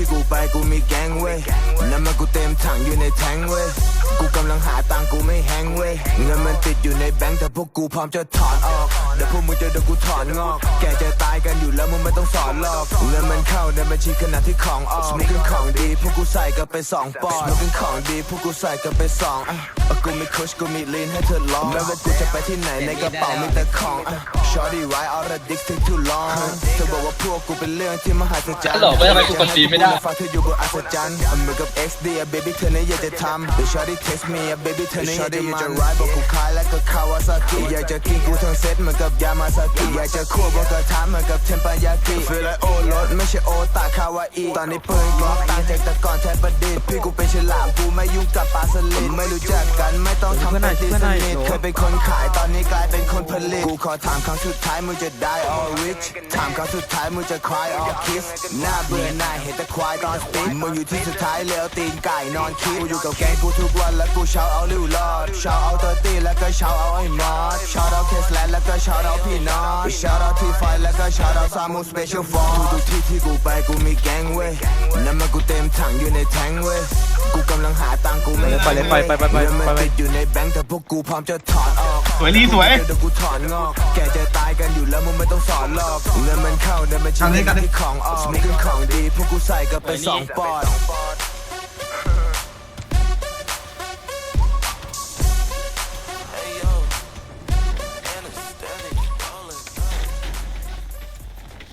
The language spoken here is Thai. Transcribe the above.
ที่กูไปกูมีแก๊งเว้ยน้ำมันกูเต็มถังอยู่ในแทงเว้ยกูกำลังหาตังกูไม่แฮงเว้ยเงินมันติดอยู่ในแบงค์แต่พวกกูพร้อมจะถอนออกเดี๋ยวพวกมึงจะโดนกูถอนงอก แกจะตายกันอยู่แล้วมึงไม่ต้องสอนหรอกเงินมันเข้าในบัญชีขณะที่ของออกสมุกของดีพวกกูใส่กันไปสองปอนด์สมุกของดีพวกกูใส่กันไปสองอะกูมีคุชกูมีลีนให้เธอลองไม่ว่ากูจะไปที่ไหนในกระเป๋ามีแต่ของอะ Shorty ride all the dicks take too long เธอบอกว่าพวกกูเป็นเรื่องที่มหัศจรรย์ฮัลโหลไม่ทำไมกูกดฟีดไม่ได้ฝากเธออยู่บนอัศจรรย์เหมือนกับ XD อะ baby เธอเนี่ยอยากจะทำเดี๋ยว shorty text me อะ baby เธอเนี่ยอยากจะมันอยากจะ ride บอกกูคล้ายแล้วก็คาวาซากิอยากจะกินกูทั้งเซตเหมือนกับยามาซากิอยากจะคั่วบนกระทะเหมือนกับเทมปายากิ feel like โอ้รถไม่ใช่โอตาคาวาอีตอนนี้ปืนกล็อกต่างจากแต่ก่อนแทบประดิษฐ์พี่กูเป็นฉลามกูไม่ยุ่งกับปลาสลิดไม่รู้จักกันไม่ ต้องทำเป็นตีสนิทเคยเป็นคนขายตอนนี้กลายเป็นคนผลิตกูขอถามครั้งสุดท้ายมึงจะ die or rich ถามครั้งสุดท้ายมึงจะ cry or kiss หน้าเบื่อหน้าเห็นแต่ควายตอนสปีดมึงอยู่ที่สุดท้ายแล้วตีนไก่นอนคิดกูอยู่กับแกงกูทุกวันแล้วกูเช้าเอาลิวลอดเช้าเอาเตอร์ตี้แล้วก็เช้าเอาไอ้มอสเช้าเอาเคสแลนแล้วก็เช้าเอาพี่นอตเช้าเอาที่ไฟแล้วก็เช้าเอาซามูสเปเชียลฟอร์ทุกที่ที่กูไปกูมีแก๊งเว้ยน้ำมันกูเต็มถังอยู่ในแทงเว้ยกูกำลังหาตังกู ไม่ไปเลยไปไปไปไปเงินมันไปไปติดอยู่ในแบงค์แต่พวกกูพร้อมจะถอนออกสวยลีสวยเดี๋ยวกูถอนงอกแกจะตายกันอยู่แล้วมึงไม่ต้องสอนหรอกเงินมันเข้าในบัญชีทำนี้กันดิที่ของออกสมุกของดีพวกกูใส่กันไปสองปอนด์